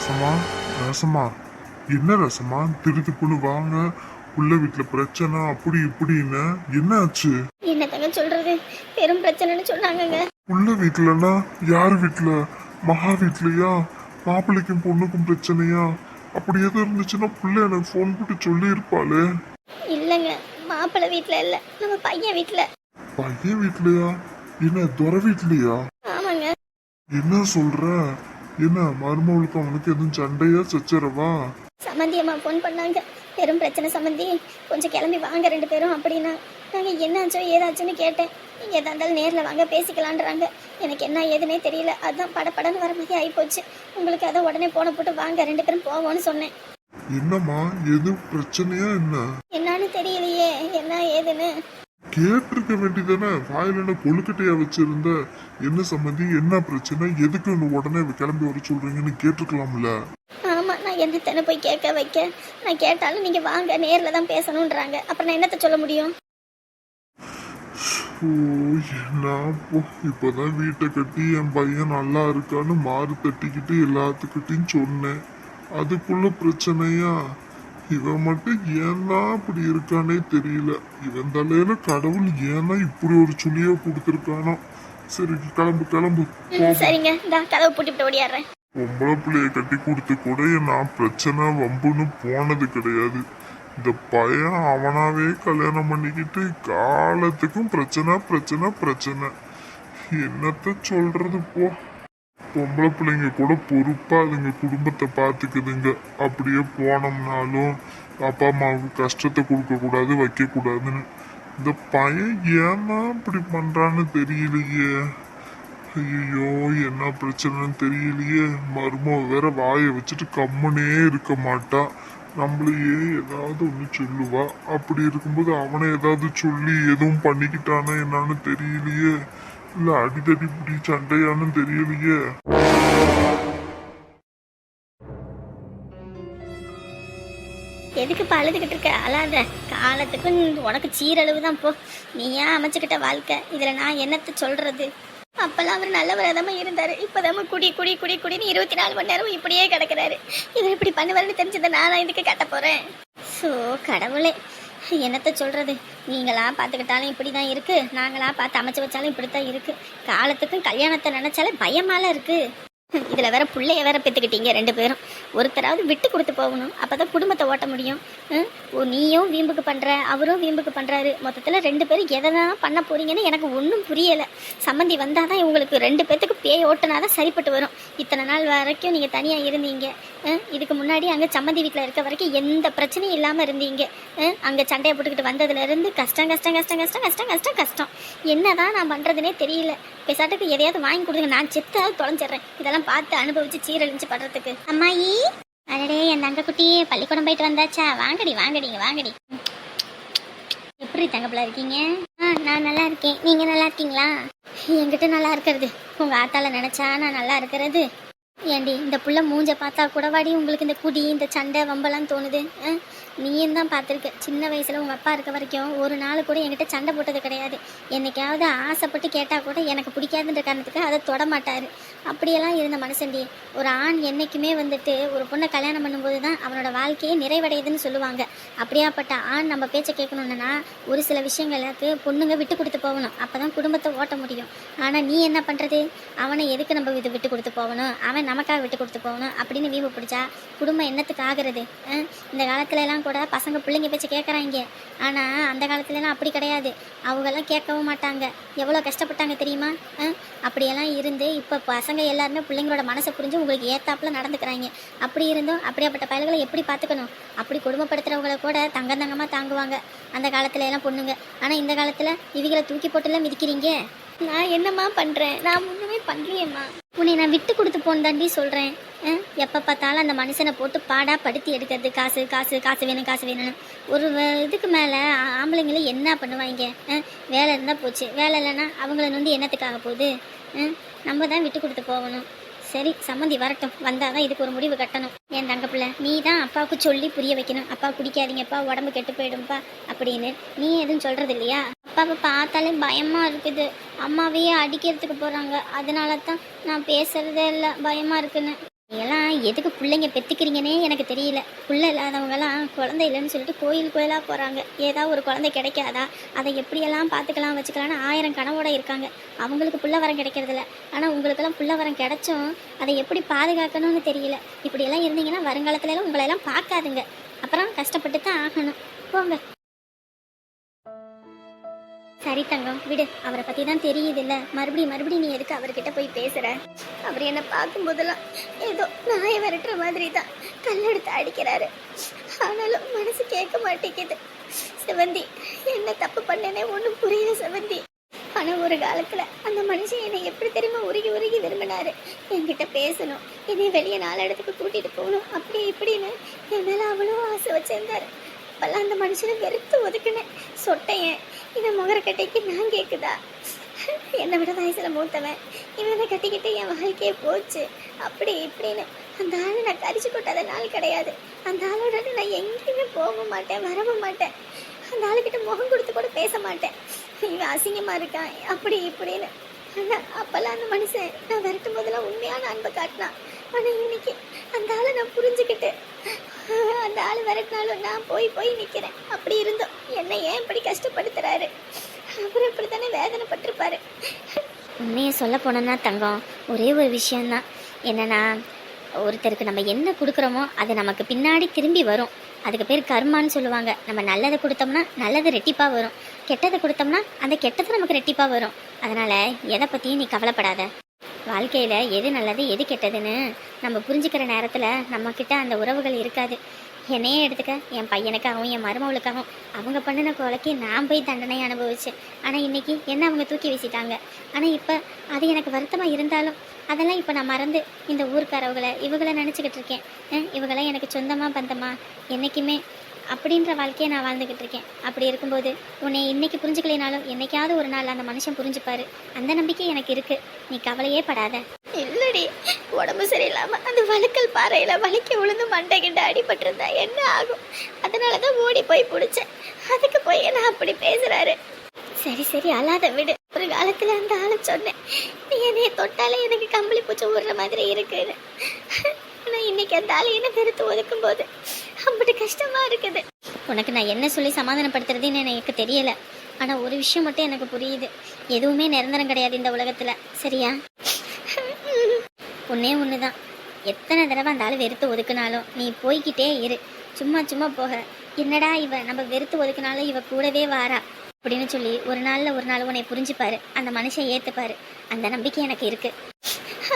ரசமா? ரசமா? என்ன ரசமா? திருத்துப்புன்னு வாங்க உள்ள வீட்டுல பிரச்சனை அப்படி இப்படின்னு. என்ன ஆச்சு என்னத்தங்க சொல்றது? பெரும் பிரச்சனைன்னு சொன்னாங்கங்க. உள்ள வீட்டுலனா யார் வீட்டுல? மகா வீட்லயா மாப்பிள்ளைக்கும் பொண்ணுக்கும் பிரச்சனையா? அப்படி எதுவும் இருந்துச்சுன்னா புள்ள எனக்கு ஃபோன் போட்டு சொல்லி இருப்பாளே இல்லைங்க மாப்பிள்ளை வீட்டில் இல்லை. நம்ம பையன் வீட்டில். பையன் வீட்லயா என்ன துறை வீட்லயா ஆமாங்க. என்ன சொல்ற? என்ன மருமவளுக்கு அவனுக்கு எதுவும் சண்டையா சச்சரவா? சம்மந்தி அம்மா ஃபோன் பண்ணாங்க. பெரும் பிரச்சனை சம்மந்தி கொஞ்சம் கிளம்பி வாங்க ரெண்டு பேரும் அப்படின்னா. நாங்கள் என்னாச்சோ ஏதாச்சுன்னு கேட்டேன். நீங்கள் எதா இருந்தாலும் நேரில் வாங்க பேசிக்கலான்றாங்க. எனக்கு என்ன ஏதுனே தெரியல. அதான் படபடன்னு வர மாதிரி ஆகிப்போச்சு உங்களுக்கு அதை உடனே போன போட்டு வாங்க ரெண்டு பேரும் போவோம்னு சொன்னேன். என்னம்மா எது பிரச்சனையா என்ன? என்னன்னு தெரியலையே. என்ன ஏதுன்னு. கேட்டிருக்க வேண்டியதானே வாயில என்ன கொழுக்கட்டையா வச்சிருந்த? என்ன சம்மந்தி என்ன பிரச்சனை? எதுக்கு உடனே கிளம்பி வர சொல்றீங்கன்னு கேட்டிருக்கலாம்ல? என்னத்தனை போய் கேட்க வைக்க. நான் கேட்டாலும் நீங்கள் வாங்க நேரில் தான் பேசணுன்றாங்க அப்புறம் நான் என்னத்த சொல்ல முடியும்? ஓ என்ன இப்பதான் வீட்டை கட்டி என் பையன் நல்லா இருக்கான்னு மாறு தட்டிக்கிட்டு எல்லாத்துக்கிட்டையும் சொன்னேன். அதுக்குள்ள பிரச்சனையா? இவன் மட்டும் ஏன்னா இப்படி இருக்கானே தெரியல. இவன் தலையில கடவுள் ஏன்னா இப்படி ஒரு சுழிய கொடுத்துருக்கானோ? சரி கிளம்பு கிளம்பு. சரிங்க. கதவை ஓடியாடுறேன். பொம்பளை பிள்ளைய கட்டி கொடுத்து கூட நான் பிரச்சனை வம்புன்னு போனது கிடையாது. இந்த பையன் அவனாவே கல்யாணம் பண்ணிக்கிட்டு காலத்துக்கும் பிரச்சனை பிரச்சனை பிரச்சனை. என்னத்த சொல்றது போ. பொம்பளை பிள்ளைங்க கூட பொறுப்பா அதுங்க குடும்பத்தை பார்த்துக்குதுங்க அப்படியே போனோம்னாலும் அப்பா அம்மாவுக்கு கஷ்டத்தை கொடுக்க கூடாது வைக்க கூடாதுன்னு. இந்த பையன் ஏன்னா இப்படி பண்றான்னு தெரியலையே. ஐயோ என்ன பிரச்சனைன்னு தெரியலையே. மருமக வேற வாயை வச்சுட்டு கம்மனே இருக்க மாட்டா. நம்மளையே ஏதாவது ஒன்று சொல்லுவா. அப்படி இருக்கும்போது அவனை ஏதாவது சொல்லி எதுவும் பண்ணிக்கிட்டானா என்னன்னு தெரியலையே. இல்ல அடிதடி புடி சண்டையான்னு தெரியலையே. எதுக்கு பழுதுகிட்டு அழுதுகிட்டு இருக்க? அழாத. காலத்துக்கும் உனக்கு சீரழிவு தான் போ. நீ ஏன் அமைச்சுக்கிட்ட வாழ்க்கை. இதுல நான் என்னத்த சொல்றது? அப்பெல்லாம் அவர் நல்லவராதாம இருந்தாரு. இப்பதாம குடி குடி குடி குடின்னு இருபத்தி நாலு மணி நேரமும் இப்படியே கிடக்குறாரு. இவர் இப்படி பண்ணுவாருன்னு தெரிஞ்சதை நான் இதுக்கு கட்ட போறேன்? ஸோ கடவுளே. என்னத்த சொல்றது? நீங்களா பார்த்துக்கிட்டாலும் இப்படி தான் இருக்கு. நாங்களா பார்த்து அமைச்சு வச்சாலும் இப்படி தான் இருக்கு. காலத்துக்கும் கல்யாணத்தை நினைச்சாலே பயமால இருக்கு. இதுல வேற பிள்ளைய வேற பெத்துக்கிட்டீங்க ரெண்டு பேரும். ஒருத்தராவது விட்டு கொடுத்து போகணும். அப்போ தான் குடும்பத்தை ஓட்ட முடியும். ஓ நீயும் வீம்புக்கு பண்ணுற அவரும் வீம்புக்கு பண்ணுறாரு மொத்தத்தில் ரெண்டு பேரும் எதை தான் பண்ண போறீங்கன்னு எனக்கு ஒன்றும் புரியலை. சம்மந்தி வந்தால் தான் இவங்களுக்கு ரெண்டு பேர்த்துக்கு பேய் ஓட்டுனாதான் சரிப்பட்டு வரும். இத்தனை நாள் வரைக்கும் நீங்கள் தனியாக இருந்தீங்க. இதுக்கு முன்னாடி அங்கே சம்மந்தி வீட்டில் இருக்க வரைக்கும் எந்த பிரச்சனையும் இல்லாமல் இருந்தீங்க. அங்கே சண்டையை போட்டுக்கிட்டு வந்ததுலேருந்து கஷ்டம் கஷ்டம் கஷ்டம் கஷ்டம் கஷ்டம் கஷ்டம் கஷ்டம். என்னதான் நான் பண்ணுறதுனே தெரியல. பெசாட்டுக்கு எதையாவது வாங்கி கொடுங்க. நான் செத்தாவது தொலைஞ்சிடுறேன். இதெல்லாம் பார்த்து அனுபவிச்சு சீரழிஞ்சு படுறதுக்கு. அம்மாயி. அடடே என் தங்க குட்டி பள்ளிக்கூடம் போயிட்டு வந்தாச்சா? வாங்கடி வாங்கடிங்க வாங்கடி. எப்படி தங்கப்பிள்ள இருக்கீங்க? ஆ நான் நல்லா இருக்கேன். நீங்க நல்லா இருக்கீங்களா? என்கிட்ட நல்லா இருக்கிறது. உங்க ஆத்தால நினைச்சா நான் நல்லா இருக்கிறது. ஏண்டி இந்த புள்ள மூஞ்ச பார்த்தா கூட வாடி உங்களுக்கு இந்த குடி இந்த சண்டை வம்பெல்லாம் தோணுது. நீயும் தான் பார்த்துருக்க. சின்ன வயசுல உங்கள் அப்பா இருக்க வரைக்கும் ஒரு நாள் கூட என்கிட்ட சண்டை போட்டது கிடையாது. என்னைக்காவது ஆசைப்பட்டு கேட்டால் கூட எனக்கு பிடிக்காதுன்ற காரணத்துக்கு அதை தொடமாட்டார் அப்படியெல்லாம் இருந்த மனுஷன்டி. ஒரு ஆண் என்னைக்குமே வந்துட்டு ஒரு பொண்ணை கல்யாணம் பண்ணும்போது தான் அவனோட வாழ்க்கையே நிறைவடையுதுன்னு சொல்லுவாங்க. அப்படியாப்பட்ட ஆண் நம்ம பேச்சை கேட்கணுன்னா ஒரு சில விஷயங்களுக்கு பொண்ணுங்க விட்டு கொடுத்து போகணும். அப்பதான் குடும்பத்தை ஓட்ட முடியும். ஆனால் நீ என்ன பண்ணுறது அவனை எதுக்கு நம்ம இது விட்டு கொடுத்து போகணும்? அவன் நமக்காக விட்டு கொடுத்து போகணும் அப்படின்னு வீம்பு பிடிச்சா குடும்பம் என்னத்துக்கு ஆகிறது? இந்த காலத்துலலாம் எல்லாம் கூட பசங்க பிள்ளைங்க பேச்சு கேட்குறாங்க ஆனால் அந்த காலத்துலலாம் அப்படி கிடையாது. அவங்கெல்லாம் கேட்கவும் மாட்டாங்க. எவ்வளோ கஷ்டப்பட்டாங்க தெரியுமா? அப்படியெல்லாம் இருந்து இப்போ பசங்க எல்லாருமே பிள்ளைங்களோட மனசை புரிஞ்சு உங்களுக்கு ஏத்தாப்புல நடந்துக்கிறாங்க. அப்படி இருந்தும் அப்படியாப்பட்ட பயல்களை எப்படி பார்த்துக்கணும்? அப்படி குடும்பப்படுத்துகிறவங்கள கூட தங்க தங்கமாக தாங்குவாங்க. அந்த காலத்துல எல்லாம் பொண்ணுங்க. ஆனால் இந்த காலத்தில் இவங்களை தூக்கி போட்டுலாம் மிதிக்கிறீங்க? நான் என்னம்மா பண்ணுறேன் நான் ஒண்ணுமே பண்ணலையேம்மா உன்னை நான் விட்டு கொடுத்து போன்னு தாண்டி சொல்றேன். எப்போ பார்த்தாலும் அந்த மனுஷனை போட்டு பாடா படுத்தி எடுக்கிறது. காசு காசு காசு வேணும் காசு வேணும்னு. ஒரு இதுக்கு மேலே ஆம்பளைங்களை என்ன பண்ணுவாங்க? வேலை இருந்தால் போச்சு. வேலை இல்லைன்னா அவங்கள வந்து என்னத்துக்காக போகுது? நம்ம தான் விட்டு கொடுத்து போகணும். சரி சம்மந்தி வரட்டும். வந்தாதான் இதுக்கு ஒரு முடிவு கட்டணும். என் தங்க பிள்ளை நீ தான் அப்பாவுக்கு சொல்லி புரிய வைக்கணும். அப்பா குடிக்காதீங்கப்பா உடம்பு கெட்டு போயிடும்ப்பா அப்படின்னு நீ எதுவும் சொல்றது இல்லையா அப்பாவை பார்த்தாலே பயமா இருக்குது. அம்மாவையே அடிக்கிறதுக்கு போறாங்க. அதனால தான் நான் பேசுறதே இல்லை பயமா இருக்குன்னு. எல்லாம் எதுக்கு பிள்ளைங்க பெத்துக்கிறீங்கன்னே எனக்கு தெரியல. பிள்ளை இல்லாதவங்கலாம் குழந்தை இல்லைன்னு சொல்லிட்டு கோயில் கோயிலாக போகிறாங்க ஏதாவது ஒரு குழந்தை கிடைக்காதா? அதை எப்படியெல்லாம் பார்த்துக்கலாம் வச்சுக்கலாம்னு ஆயிரம் கனவோட இருக்காங்க. அவங்களுக்கு புள்ள வரம் கிடைக்கிறதில்ல. ஆனால் உங்களுக்கெல்லாம் புள்ள வரம் கிடைச்சும் அதை எப்படி பாதுகாக்கணும்னு தெரியல. இப்படியெல்லாம் இருந்தீங்கன்னா வருங்காலத்துல எல்லாம் பார்க்காதுங்க. அப்புறம் கஷ்டப்பட்டு தான் ஆகணும். போங்க. சரி தங்கம் விடு. அவரை பத்தி தான் தெரியுதுல்ல. மறுபடியும் மறுபடியும் நீ எதுக்கு அவர்கிட்ட போய் பேசுற? அவர் என்ன பார்க்கும் போதெல்லாம் ஏதோ நாயை விரட்டுற மாதிரி தான் கல்லெடுத்து அடிக்கிறாரு. ஆனாலும் மனசு கேட்க மாட்டேங்குது. செவந்தி என்ன தப்பு பண்ணனே ஒன்றும் புரியல செவந்தி. ஆனா ஒரு காலத்துல அந்த மனுஷன் என்னை எப்படி தெரியுமா உருகி உருகி விரும்பினாரு. என்கிட்ட பேசணும். என்னை வெளியே நாலு இடத்துக்கு கூட்டிட்டு போகணும். அப்படி இப்படின்னு என் அவ்வளோ ஆசை வச்சிருந்தாரு. அப்பெல்லாம் அந்த மனுஷனை வெறுத்து ஒதுக்குனேன். சொட்டையன் இந்த முகரக்கட்டைக்கு நான் கேட்குதா? என்னை விட வயசில் மூத்தவன். இவனை கட்டிக்கிட்டு என் வாழ்க்கையே போச்சு. அப்படி இப்படின்னு. அந்த ஆளை நான் கரிச்சு கொட்டாத நாள் கிடையாது. அந்த ஆளோட நான் எங்கேயுமே போக மாட்டேன் வரவும் மாட்டேன். அந்த ஆளுக்கிட்ட முகம் கொடுத்து கூட பேச மாட்டேன். இவன் அசிங்கமாக இருக்கான். அப்படி இப்படின்னு. ஆனால் அப்போல்லாம் அந்த மனுஷன் நான் விரட்டும் போதெல்லாம் உண்மையான அன்பை காட்டினான். ஆனால் இன்னைக்கு அந்த ஆளை நான் புரிஞ்சுக்கிட்டு அந்த ஆள் விரட்டினாலும் நான் போய் போய் நிற்கிறேன் அப்படி இருந்தோம் என்னை ஏன் இப்படி கஷ்டப்படுத்துறாரு? அப்புறம் இப்படித்தானே வேதனைப்பட்டிருப்பாரு. உண்மையை சொல்ல போனோம்னா தங்கம் ஒரே ஒரு விஷயந்தான் என்னன்னா ஒருத்தருக்கு நம்ம என்ன கொடுக்குறோமோ அது நமக்கு பின்னாடி திரும்பி வரும். அதுக்கு பேர் கர்மான்னு சொல்லுவாங்க. நம்ம நல்லதை கொடுத்தோம்னா நல்லது ரெட்டிப்பாக வரும். கெட்டதை கொடுத்தோம்னா அந்த கெட்டது நமக்கு ரெட்டிப்பாக வரும். அதனால் எதை பற்றியும் நீ கவலைப்படாத. வாழ்க்கையில் எது நல்லது எது கெட்டதுன்னு நம்ம புரிஞ்சுக்கிற நேரத்தில் நம்மக்கிட்ட அந்த உறவுகள் இருக்காது. என்னையே எடுத்துக்க என் பையனுக்காகவும் என் மருமவளுக்காகவும் அவங்க பண்ணின கொலைக்கு நான் போய் தண்டனை அனுபவிச்சேன். ஆனால் இன்னைக்கு என்ன அவங்க தூக்கி வீசிட்டாங்க? ஆனால் இப்போ அது எனக்கு வருத்தமாக இருந்தாலும் அதெல்லாம் இப்போ நான் மறந்து இந்த ஊர்க்காரவங்களை இவங்களை நினச்சிக்கிட்டு இருக்கேன். இவங்களாம் எனக்கு சொந்தமாக பந்தமா என்றைக்குமே அப்படின்ற வாழ்க்கையை நான் வாழ்ந்துக்கிட்டு இருக்கேன். அப்படி இருக்கும்போது உன்னை இன்னைக்கு புரிஞ்சுக்கலைனாலும் என்னைக்காவது ஒரு நாள் அந்த மனுஷன் புரிஞ்சுப்பாரு. அந்த நம்பிக்கை எனக்கு இருக்கு. நீ கவலையே படாத. இல்லடி உடம்பு சரியில்லாம அந்த வழுக்கல் பாறையில வலிக்க விழுந்து மண்டை கிட்ட அடிபட்டிருந்தா என்ன ஆகும்? அதனாலதான் ஓடி போய் பிடிச்சேன். அதுக்கு போய் என்ன அப்படி பேசுறாரு? சரி சரி அழாத விடு. ஒரு காலத்துல அந்த ஆளை சொன்னேன். நீ என்னைய தொட்டாலே எனக்கு கம்பளி பூச்சி விடுற மாதிரி இருக்குன்னு. இன்னைக்கு அந்த ஆளை என்ன வெறுத்து ஒதுக்கும் போது அப்படி கஷ்டமா இருக்குது. உனக்கு நான் என்ன சொல்லி சமாதானப்படுத்துறதுன்னு எனக்கு தெரியல. ஆனா ஒரு விஷயம் மட்டும் எனக்கு புரியுது. எதுவுமே நிரந்தரம் கிடையாது இந்த உலகத்துல. சரியா? ஒன்னே ஒண்ணுதான். எத்தனை தடவை அந்த ஆள் வெறுத்து ஒதுக்குனாலும் நீ போய்கிட்டே இரு. சும்மா சும்மா போக. என்னடா இவ? நம்ம வெறுத்து ஒதுக்குனாலும் இவ கூடவே வாரா. அப்படின்னு சொல்லி ஒரு நாள்ல ஒரு நாள் உன்னை புரிஞ்சுப்பாரு. அந்த மனுஷன் ஏத்துப்பாரு. அந்த நம்பிக்கை எனக்கு இருக்கு.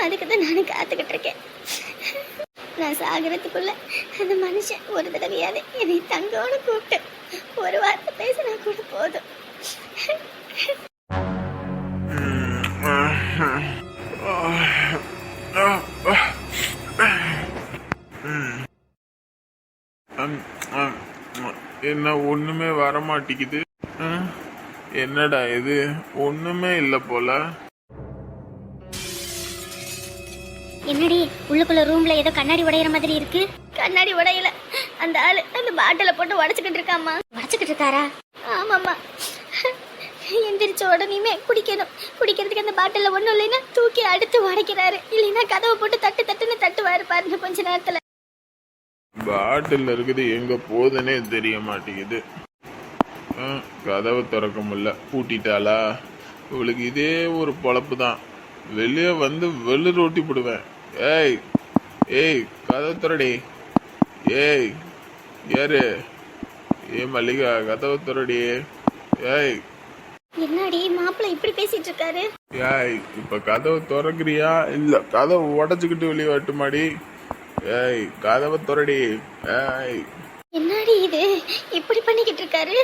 அதுக்கு தான் நானும் காத்துக்கிட்டு இருக்கேன். நான் சாகிறதுக்குள்ள அந்த மனுஷன் ஒரு தடவையாவது என்னை தங்கோன்னு கூப்பிட்டு ஒரு வார்த்தை பேசினா கூட போதும். என்ன ஒண்ணுமே வர மாட்டேங்குது என்னடா இது? ஒண்ணுமே இல்ல போல. என்னடி உள்ளுக்குள்ள ரூம்ல ஏதோ கண்ணாடி உடையிற மாதிரி இருக்கு? கண்ணாடி உடையல. அந்த ஆளு அந்த பாட்டில போட்டு உடைச்சுக்கிட்டு இருக்காமா உடைச்சுக்கிட்டு இருக்காரா? ஆமாம்மா. எந்திரிச்ச உடனேயுமே குடிக்கணும். குடிக்கிறதுக்கு அந்த பாட்டில ஒண்ணும் இல்லைன்னா தூக்கி அடுத்து உடைக்கிறாரு. இல்லைன்னா கதவை போட்டு தட்டு தட்டுன்னு தட்டுவாரு பாருங்க கொஞ்ச நேரத்துல. பாட்டில் இருக்குது எங்க போகுதுன்னே தெரிய மாட்டேங்குது. கதவை திறக்க முடியல. பூட்டிட்டாளா? இவளுக்கு இதே ஒரு பொழப்பு தான் வெளியே வந்து வெள்ளு ரொட்டி போடுவேன். ஏய் ஏய் கதவை திறடி. ஏய் யாரு ஏ மல்லிகா கதவை திறடி. ஏய். என்னடி மாப்பிள்ளை இப்படி பேசிட்டு இருக்காரு? ஏய் இப்ப கதவை திறக்கிறியா? இல்ல கதவை உடைச்சுக்கிட்டு வெளியே வரட்டுமாடி? ஏய் கதவை திறடி. ஏய். என்னடி இது? இப்படி பண்ணிக்கிட்டு இருக்காரு?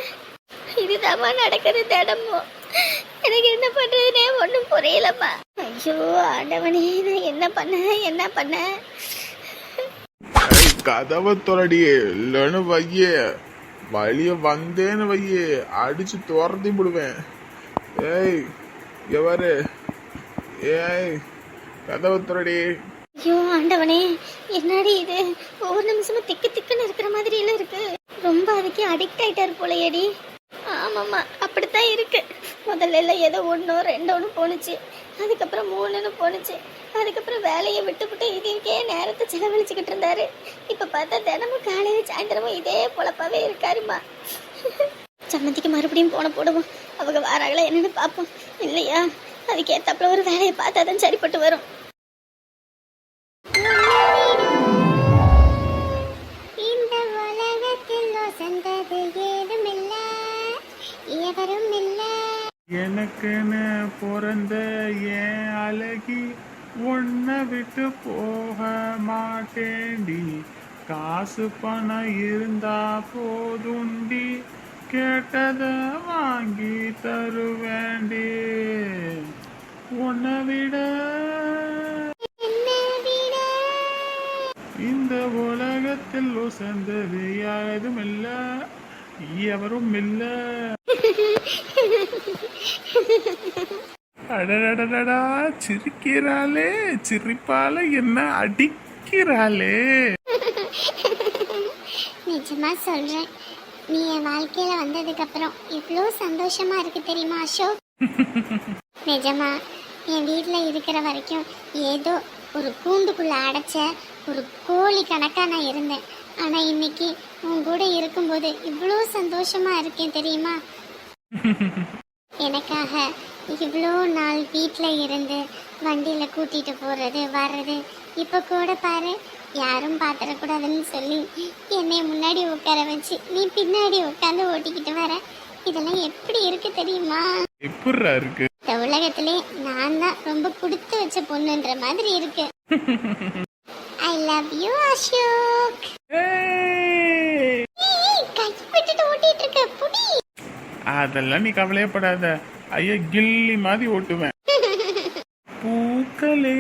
இதுதாம்மா நடக்குது தினமும். எனக்கு என்ன பண்றதுனே ஒண்ணும் புரியலம்மா. ஐயோ ஆண்டவனே நான் என்ன பண்ண என்ன பண்ண? ஏய் கதவை திறடி இல்லைன்னு வையே. வழிய வந்தேன்னு வையே. அடிச்சு துரத்தி விடுவேன். ஏய் எவரு ஏய் கதவை திறடி. ஐயோ ஆண்டவனே என்னடி இது? ஒவ்வொரு நிமிஷமும் திக்கு திக்குன்னு இருக்கிற மாதிரி எல்லாம் இருக்கு. ரொம்ப அதுக்கே அடிக்ட் ஆயிட்டாரு போலயேடி. ஆமாம்மா. அப்படித்தான் இருக்கு. முதல்ல எல்லாம் ஏதோ ஒன்றோ ரெண்டோன்னு போணுச்சு. அதுக்கப்புறம் மூணுன்னு போணுச்சு. அதுக்கப்புறம் வேலையை விட்டுவிட்டு இதுக்கே நேரத்தை செலவழிச்சுக்கிட்டு இருந்தாரு. இப்போ பார்த்தா தினமும் காலையில் சாயந்தரமும் இதே பொழப்பாவே இருக்காருமா சம்மந்திக்கு மறுபடியும் போன போடுவோம். அவங்க வாராங்களா என்னென்னு பார்ப்போம். இல்லையா? அதுக்கு ஒரு வேலையை பார்த்தா தான் சரிப்பட்டு வரும். எனக்குன்னு பிறந்த என் அழகி உன்னை விட்டு போக மாட்டேண்டி காசு பணம் இருந்தா போதுண்டி. கேட்டத வாங்கி தருவேண்டி உன்னை விட இந்த உலகத்தில் உசந்தது யாரும் இல்ல எவரும் இல்லை அடடடடா சிரிக்கிறாளே சிரிப்பால என்ன அடிக்கிறாளே? நிஜமா சொல்றேன். நீ என் வாழ்க்கையில வந்ததுக்கு அப்புறம் இவ்வளோ சந்தோஷமா இருக்கு தெரியுமா அசோக்? நிஜமா என் வீட்டில் இருக்கிற வரைக்கும் ஏதோ ஒரு கூண்டுக்குள்ள அடைச்ச ஒரு கோழி கணக்கா நான் இருந்தேன். ஆனா இன்னைக்கு உன் கூட இருக்கும்போது இவ்வளோ சந்தோஷமா இருக்கேன் தெரியுமா? எனக்காக இவ்வளோ நாள் வீட்டில் இருந்து வண்டியில் கூட்டிகிட்டு போகிறது வர்றது. இப்போ கூட பாரு யாரும் பார்த்துடக்கூடாதுன்னு சொல்லி என்னை முன்னாடி உட்கார வச்சு நீ பின்னாடி உட்காந்து ஓட்டிக்கிட்டு வர. இதெல்லாம் எப்படி இருக்கு தெரியுமா? எப்பட்றா இருக்கு? இந்த உலகத்திலே நான் தான் ரொம்ப கொடுத்து வச்ச பொண்ணுன்ற மாதிரி இருக்கு. ஐ லவ் யூ அசோக் ஏய்! ஏய், கை விட்டுட்டு ஓட்டிட்டு இருக்க புடி! அதெல்லாம் நீ கவலையப்படாத. ஐயா கில்லி மாதிரி ஓட்டுவேன். பூக்களே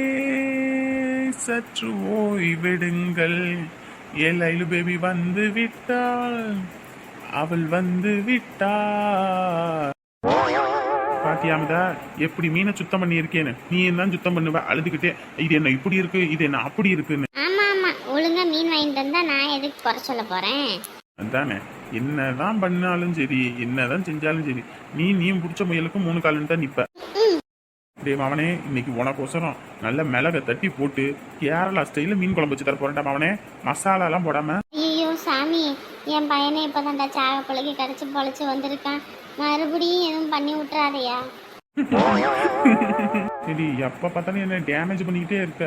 சற்று ஓய்விடுங்கள். ஏலைலு பேபி வந்து விட்டாள். அவள் வந்து விட்டாள். பாத்தியாமதா எப்படி மீனை சுத்தம் பண்ணி இருக்கேன்னு நீ என்ன சுத்தம் பண்ணுவ? அழுதுகிட்டே இது என்ன இப்படி இருக்கு? இது என்ன அப்படி இருக்குன்னு? ஆமா ஆமா. ஒழுங்கா மீன் வாங்கிட்டு வந்தா நான் எதுக்கு குறை சொல்ல போறேன்? அதானே? என்னதான் பண்ணாலும் சரி என்னதான் செஞ்சாலும் சரி நீ நீ பிடிச்ச முயலுக்கு மூணு காலுன்னு தான் நிப்ப. டேய் மவனே இன்னைக்கு உனக்கோசரம் நல்ல மிளகை தட்டி போட்டு கேரளா ஸ்டைல மீன் குழம்பு வச்சு தர போறேன்டா மவனே மசாலா எல்லாம் போடாம. ஐயோ சாமி என் பையனை இப்பதான்டா சாக பிள்ளைக்கு கடிச்சு பொழைச்சு வந்திருக்கான். மறுபடியும் எதுவும் பண்ணி விட்டுறாதையா? சரி எப்ப பார்த்தாலும் என்ன டேமேஜ் பண்ணிக்கிட்டே இருக்க.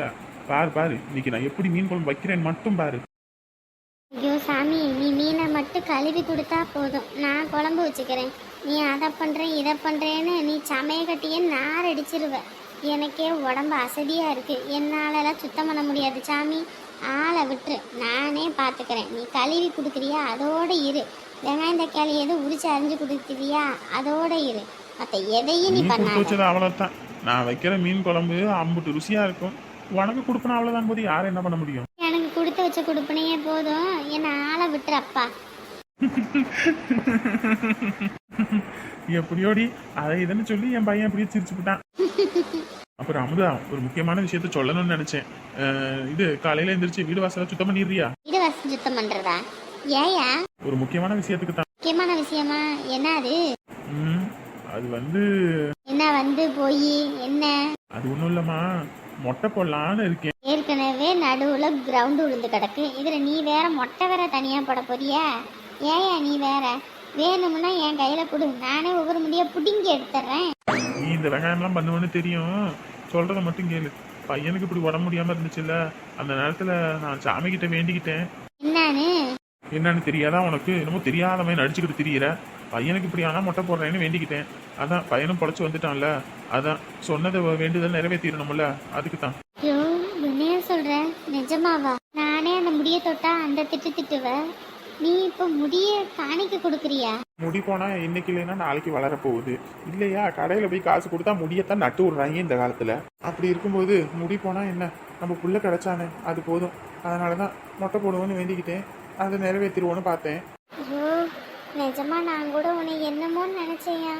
பாரு பாரு இன்னைக்கு நான் எப்படி மீன் குழம்பு வைக்கிறேன்னு மட்டும் பாரு. ஐயோ சாமி மட்டும் கழுவி கொடுத்தா போதும். நான் குழம்பு வச்சுக்கிறேன். நீ அதை பண்றேன் இதை பண்றேன்னு நீ சமைய கட்டியே நார் அடிச்சிருவ. எனக்கே உடம்பு அசதியா இருக்கு. என்னாலலாம் சுத்தம் பண்ண முடியாது சாமி. ஆளை விட்டுரு. நானே பார்த்துக்கிறேன் நீ கழுவி கொடுக்குறியா? அதோட இரு. வெங்காயம் தக்காளி எதுவும் உரிச்சு அரிஞ்சு கொடுக்குறியா? அதோட இரு. மற்ற எதையும் நீ பண்ணாத. வச்சது அவ்வளவுதான். நான் வைக்கிற மீன் குழம்பு அம்புட்டு ருசியா இருக்கும். உனக்கு கொடுப்பனா அவ்வளவுதான் போது. யாரும் என்ன பண்ண முடியும்? எனக்கு கொடுத்து வச்ச கொடுப்பனையே போதும். என்னை ஆளை விட்டுரு அப்பா. எப்படியோடி? அதை இதுன்னு சொல்லி என் பையன் அப்படியே சிரிச்சு விட்டான் அப்புறம் அமுதா ஒரு முக்கியமான விஷயத்த சொல்லணும்னு நினைச்சேன். இது காலையில எந்திரிச்சு வீடு வாசல சுத்தம் பண்ணிடுறியா? இது வசதி சுத்தம் பண்றதா? ஏயா? ஒரு முக்கியமான விஷயத்துக்கு தான். முக்கியமான விஷயமா? என்ன அது? அது வந்து என்ன வந்து போய்? என்ன? அது ஒண்ணும் இல்லம்மா. மொட்டை போடலான்னு இருக்கேன். ஏற்கனவே நடுவுல கிரவுண்டு விழுந்து கிடக்கு. இதுல நீ வேற மொட்டை வேற தனியா போட போறியா? ஏயா நீ வேற? வேணும்னா என் கையில கொடு. நானே ஒவ்வொரு முடியா புடிங்கி எடுத்துறேன். நீ இந்த வெங்காயம்லாம் பண்ணுவேன்னு தெரியும். சொல்றத மட்டும் கேளு. பையனுக்கு இப்படி உடம்பு முடியாம இருந்துச்சுல்ல? அந்த நேரத்துல நான் சாமி கிட்ட வேண்டிக்கிட்டேன். என்னன்னு என்னன்னு தெரியாதா உனக்கு? என்னமோ தெரியாதவன் நடிச்சுக்கிட்டு திரியிற. பையனுக்கு இப்படி ஆனா மொட்டை போடுறேன்னு வேண்டிக்கிட்டேன். அதான் பையனும் பொழைச்சு வந்துட்டான்ல. அதான் சொன்னதை வேண்டுதல் நிறைவேற்றிடணும்ல. அதுக்கு தான் ஐயோ என்னைய சொல்ற? நிஜமாவா? நானே அந்த முடிய தொட்டா அந்த திட்டு திட்டுவ? நீ இப்ப முடிய காணிக்க கொடுக்குறியா? முடி போனா இன்னைக்கு இல்லைன்னா நாளைக்கு வளர போகுது இல்லையா? கடையில போய் காசு கொடுத்தா முடியத்தான் நட்டு விடுறாங்க இந்த காலத்துல. அப்படி இருக்கும்போது முடி போனா என்ன? நம்ம புள்ள கிடைச்சானே அது போதும். அதனாலதான் மொட்டை போடுவோன்னு வேண்டிக்கிட்டேன். அதை நிறைவேற்றிடுவோன்னு பார்த்தேன். ஐயோ நிஜமா நான் கூட உன்னை என்னமோன்னு நினைச்சேயா?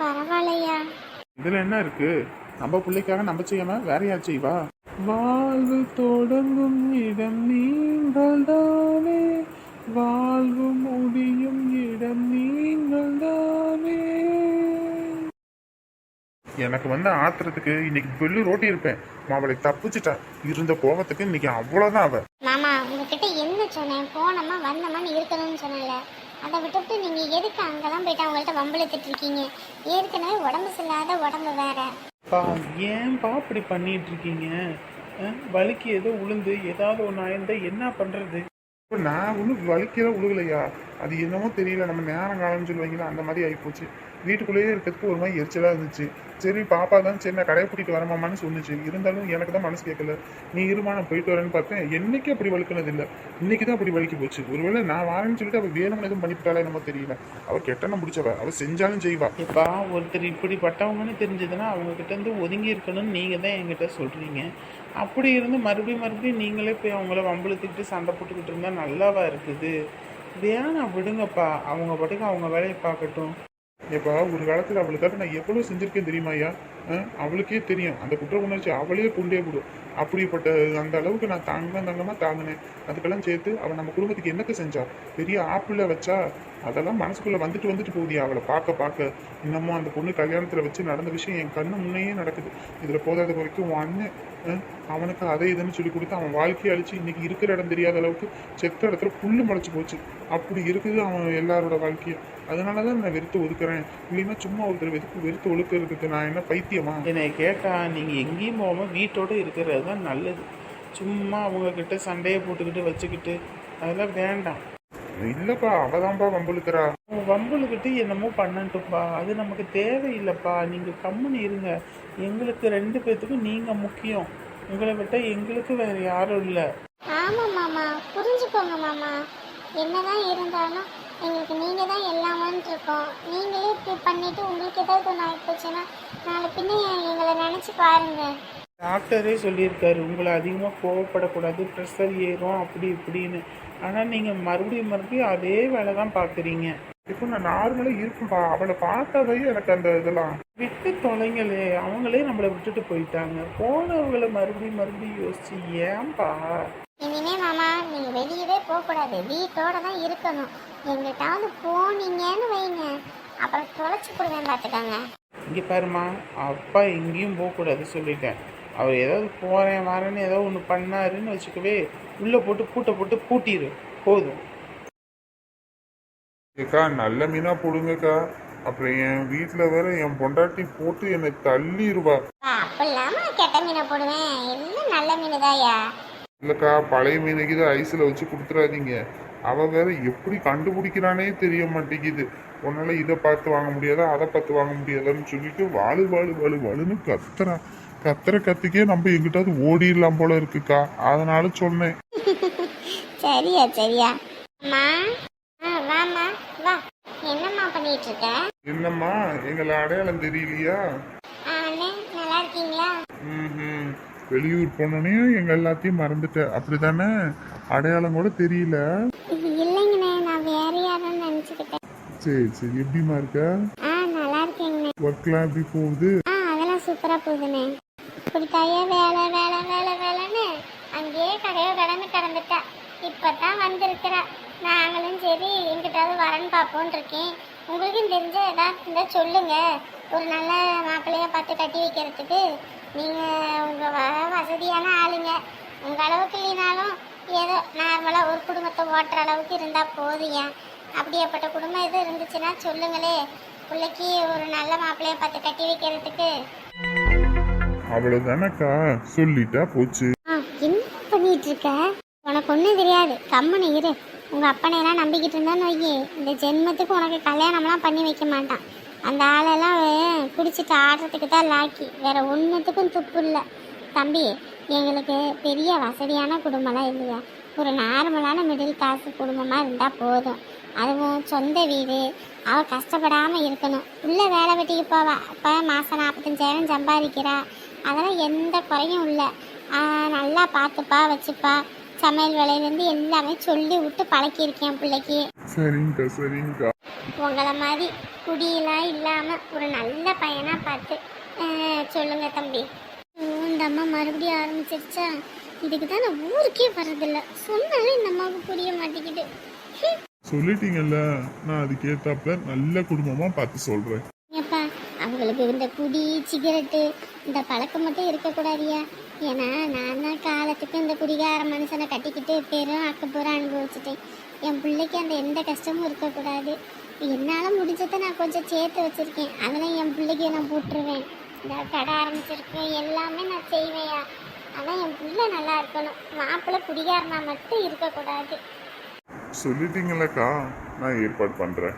பரவாயில்லையா? இதுல என்ன இருக்கு? நம்ம பிள்ளைக்காக நம்ம செய்யாம வேற யார் செய்வா? வாழ்வு தொடங்கும் இடம் நீங்கள் தானே வாழ்வு முடியும் இடம் நீங்கள் தானே. எனக்கு வந்து ஆத்திரத்துக்கு இன்னைக்கு வெள்ளு ரோட்டி இருப்பேன். அவளை தப்பிச்சிட்டா. இருந்த கோபத்துக்கு இன்னைக்கு அவ்வளோதான் அவ. மாமா உங்ககிட்ட என்ன சொன்னேன்? போனோமா வந்தோமான்னு இருக்கணும்னு சொன்னல அதை விட்டுவிட்டு நீங்க எதுக்கு அங்கெல்லாம் போயிட்டு? அவங்கள்ட்ட வம்பளுத்துட்டு இருக்கீங்க ஏற்கனவே உடம்பு சரியில்லாத உடம்பு வேற. பா ஏன்பா இப்படி பண்ணிட்டு இருக்கீங்க? வலிக்கு ஏதோ உளுந்து ஏதாவது ஒன்று ஆயிருந்தா என்ன பண்றது? இப்போ நான் ஒன்றும் வலிக்கிற உழுகலையா? அது என்னமோ தெரியல. நம்ம நேரம் காலம்னு சொல்லுவாங்களா அந்த மாதிரி ஆகிப்போச்சு வீட்டுக்குள்ளேயே இருக்கிறதுக்கு ஒரு மாதிரி எரிச்சலாக இருந்துச்சு. சரி பாப்பா தான் சரி நான் கடையை கூட்டிகிட்டு வரமாமான்னு சொன்னுச்சு. இருந்தாலும் எனக்கு தான் மனசு கேட்கல. நீ இருமா நான் போயிட்டு வரேன்னு பார்த்தேன். என்றைக்கு அப்படி வலிக்கினது இல்லை. இன்னைக்கு தான் அப்படி வலிக்கு போச்சு. ஒருவேளை நான் வரேன்னு சொல்லிட்டு அவள் வேணும்னு எதுவும் பண்ணிவிட்டாலே என்னமோ தெரியல. அவள் கெட்டன முடிச்சவ. அவள் செஞ்சாலும் செய்வா. இப்போ ஒருத்தர் இப்படிப்பட்டவங்கன்னு தெரிஞ்சதுன்னா அவங்க கிட்ட இருந்து ஒதுங்கி இருக்கணும்னு நீங்கள் தான் என்கிட்ட சொல்கிறீங்க அப்படி இருந்து மறுபடியும் மறுபடியும் நீங்களே போய் அவங்கள வம்பளுத்துக்கிட்டு சண்டை போட்டுக்கிட்டு இருந்தால் நல்லாவா இருக்குது? வேணாம் விடுங்கப்பா. அவங்க பாட்டுக்கு அவங்க வேலையை பார்க்கட்டும். ஏப்பா ஒரு காலத்தில் அவளுக்காக நான் எவ்வளோ செஞ்சிருக்கேன் தெரியுமா ஐயா? அவளுக்கே தெரியும். அந்த குற்ற உணர்ச்சி அவளே கொண்டே விடும். அப்படிப்பட்ட அந்த அளவுக்கு நான் தாங்க தங்கமாக தாங்கினேன். அதுக்கெல்லாம் சேர்த்து அவள் நம்ம குடும்பத்துக்கு என்னத்தை செஞ்சா? பெரிய ஆப்பிள வச்சா அதெல்லாம் மனசுக்குள்ளே வந்துட்டு வந்துட்டு போகுதியா அவளை பார்க்க பார்க்க இன்னமும் அந்த பொண்ணு கல்யாணத்தில் வச்சு நடந்த விஷயம் என் கண்ணு முன்னையே நடக்குது. இதில் போதாத வரைக்கும் அண்ணன் அவனுக்கு அதை இதுன்னு சொல்லி கொடுத்து அவன் வாழ்க்கையை அழிச்சு இன்றைக்கி இருக்கிற இடம் தெரியாத அளவுக்கு செத்த இடத்துல புல்லு முளைச்சி போச்சு. அப்படி இருக்குது அவன் எல்லாரோட வாழ்க்கையும். அதனால தான் நான் வெறுத்து ஒதுக்குறேன். இல்லைன்னா சும்மா ஒருத்தர் வெறுத்து வெறுத்து ஒழுக்கிறதுக்கு நான் என்ன பைத்தியமா? என்னை கேட்டால் நீங்கள் எங்கேயும் போகாமல் வீட்டோட இருக்கிறது தான் நல்லது. சும்மா அவங்கக்கிட்ட சண்டையை போட்டுக்கிட்டு வச்சுக்கிட்டு அதெல்லாம் வேண்டாம். இல்லப்பா அவதான்பா வம்புழுக்கிறா. அவங்க வம்புலுக்கிட்டு என்னமோ பண்ணட்டும்ப்பா. அது நமக்கு தேவையில்லைப்பா. நீங்க கம்முன்னு இருங்க. எங்களுக்கு ரெண்டு பேர்த்துக்கும் நீங்க முக்கியம். உங்களை விட்டா எங்களுக்கு வேற யாரும் இல்லை. ஆமா மாமா. புரிஞ்சுக்கோங்க மாமா. என்னதான் இருந்தாலும் எங்களுக்கு நீங்க தான் எல்லாமேன்னு இருக்கோம் நீங்களே இப்படி பண்ணிட்டு உங்களுக்கு ஏதாவது ஒன்று ஆயிப்போச்சுன்னா நாளை பின்ன எங்களை நினைச்சு பாருங்க. டாக்டரே சொல்லியிருக்காரு. உங்களை அதிகமாக கோவப்படக்கூடாது. ப்ரெஷர் ஏறும். அப்படி இப்படின்னு. ஆனால் நீங்கள் மறுபடியும் மறுபடியும் அதே வேலை தான் பார்க்குறீங்க இப்போ நான் நார்மலாக இருக்கும்பா. அவளை பார்த்தாவே எனக்கு அந்த இதெல்லாம். விட்டு தொலைங்களே. அவங்களே நம்மளை விட்டுட்டு போயிட்டாங்க. போனவங்களை மறுபடியும் மறுபடியும் யோசிச்சு ஏன்பா? இனிமே மாமா நீங்க வெளியவே போகக்கூடாது. வீட்டோட தான் இருக்கணும். எங்கிட்டாவது போனீங்கன்னு வைங்க. அப்புறம் தொலைச்சு போடுவேன் பார்த்துக்கோங்க இங்கே பாருமா அப்பா எங்கேயும் போகக்கூடாது சொல்லிட்டேன். அவர் ஏதாவது போகிறேன் வரேன்னு ஏதோ ஒன்று பண்ணாருன்னு வச்சுக்கவே உள்ளே போட்டு பூட்டை போட்டு பூட்டிடு போதும். ஏக்கா நல்ல மீனா போடுங்கக்கா. அப்புறம் என் வீட்டில் வேற என் பொண்டாட்டி போட்டு என்னை தள்ளிடுவா அப்ப இல்லாம கெட்ட மீனை போடுவேன்? எல்லாம் நல்ல மீன் தாயா இல்லைக்கா பழைய மீனுக்கு இதை ஐஸில் வச்சு கொடுத்துறாதீங்க. அவ வேற எப்படி கண்டுபிடிக்கிறானே தெரிய மாட்டேங்குது. உன்னால இதை பார்த்து வாங்க முடியாதா அதை பார்த்து வாங்க முடியாதான்னு சொல்லிட்டு வாழு வாழு வாழு வாழுன்னு கத்துறா. கத்துற கத்துக்கே நம்ம எங்கிட்டாவது ஓடிடலாம் போல இருக்குக்கா. அதனால சொன்னேன். சரியா சரியா. அம்மா வா. என்னம்மா பண்ணிட்டு இருக்க என்னம்மா எங்களை அடையாளம் தெரியலையா? ஆ, அண்ணே நல்லா இருக்கீங்களா? ம்ஹும். வெளியூர் போனோடனே எங்க எல்லாத்தையும் மறந்துட்டேன் அப்படிதானே அடையாளம் கூட தெரியல. இல்லைங்கண்ணே நான் வேற யாரும் நினச்சிக்கிட்டேன். சரி சரி. எப்படிமா இருக்க? ஆ நல்லா இருக்கேங்கண்ணே. ஒர்க்லாம் எப்படி போகுது? ஆ அதெல்லாம் சூப்பராக போகுதுண்ணே. இப்படித்தாயே வேலை வேலை வேலை வேலைன்னு அங்கேயே கடையோ கடந்து கிடந்துட்டா. இப்போ தான் வந்திருக்கிறா. நாங்களும் சரி எங்கிட்டாவது வரேன்னு பார்ப்போன்னு இருக்கேன். உங்களுக்கும் தெரிஞ்ச ஏதாவது இருந்தால் சொல்லுங்கள் ஒரு நல்ல மாப்பிள்ளையா பார்த்து கட்டி வைக்கிறதுக்கு. நீங்கள் உங்கள் வ வசதியான ஆளுங்க. உங்கள் அளவுக்கு இல்லைனாலும் ஏதோ நார்மலாக ஒரு குடும்பத்தை ஓட்டுற அளவுக்கு இருந்தால் போதுங்க. அப்படியேப்பட்ட குடும்பம் எதுவும் இருந்துச்சுன்னா சொல்லுங்களே. பிள்ளைக்கு ஒரு நல்ல மாப்பிள்ளையை பார்த்து கட்டி வைக்கிறதுக்கு. அவ்வளவுதானக்கா? சொல்லிட்டா போச்சு. என்ன பண்ணிட்டு இருக்க உனக்கு ஒன்றும் தெரியாது. கம்முனு இரு. உங்கள் அப்பனையெல்லாம் நம்பிக்கிட்டு இருந்தான்னு வையே. இந்த ஜென்மத்துக்கு உனக்கு கல்யாணம்லாம் பண்ணி வைக்க மாட்டான். அந்த ஆளெல்லாம் குடிச்சிட்டு ஆடுறதுக்கு தான் லாக்கி வேற ஒன்றுத்துக்கும் துப்பு இல்லை. தம்பி எங்களுக்கு பெரிய வசதியான குடும்பம்லாம் இல்லையா? ஒரு நார்மலான மிடில் கிளாஸ் குடும்பமாக இருந்தால் போதும். அதுவும் சொந்த வீடு. அவள் கஷ்டப்படாமல் இருக்கணும். உள்ள வேலை வெட்டிக்கு போவா. அப்போ மாதம் நாற்பத்தஞ்சாயிரம் சம்பாதிக்கிறா. அதெல்லாம் எந்த குறையும் இல்லை. நல்லா பார்த்துப்பா வச்சுப்பா. சமையல் வேலையிலேருந்து எல்லாமே சொல்லி விட்டு பழக்கியிருக்கேன் பிள்ளைக்கு. சரிங்கக்கா சரிங்கக்கா. உங்களை மாதிரி குடியெல்லாம் இல்லாமல் ஒரு நல்ல பையனாக பார்த்து சொல்லுங்க தம்பி. இந்த அம்மா மறுபடியும் ஆரம்பிச்சிருச்சா? இதுக்கு தான் நான் ஊருக்கே வர்றதில்ல. சொன்னாலும் இந்த அம்மாவுக்கு புரிய மாட்டேங்குது. சொல்லிட்டீங்கல்ல நான் அதுக்கேத்தாப்புல நல்ல குடும்பமா பார்த்து அவங்க இவளுக்கு இந்த குடி சிகரெட்டு இந்த பழக்கம் மட்டும் இருக்கக்கூடாதியா? ஏன்னா நான் தான் காலத்துக்கு இந்த குடிகார மனுஷனை கட்டிக்கிட்டு பெரும் அக்கப்பூரா அனுபவிச்சிட்டேன். என் பிள்ளைக்கு அந்த எந்த கஷ்டமும் இருக்கக்கூடாது. என்னால் முடிஞ்சதை நான் கொஞ்சம் சேர்த்து வச்சுருக்கேன். அதெல்லாம் என் பிள்ளைக்கு நான் போட்டுருவேன். இந்த கடை ஆரம்பிச்சிருக்கேன் எல்லாமே நான் செய்வேயா ஆனால் என் பிள்ளை நல்லா இருக்கணும். மாப்பிள்ளை குடிகாரனா மட்டும் இருக்கக்கூடாது. சொல்லிட்டீங்களேக்கா. நான் ஏற்பாடு பண்ணுறேன்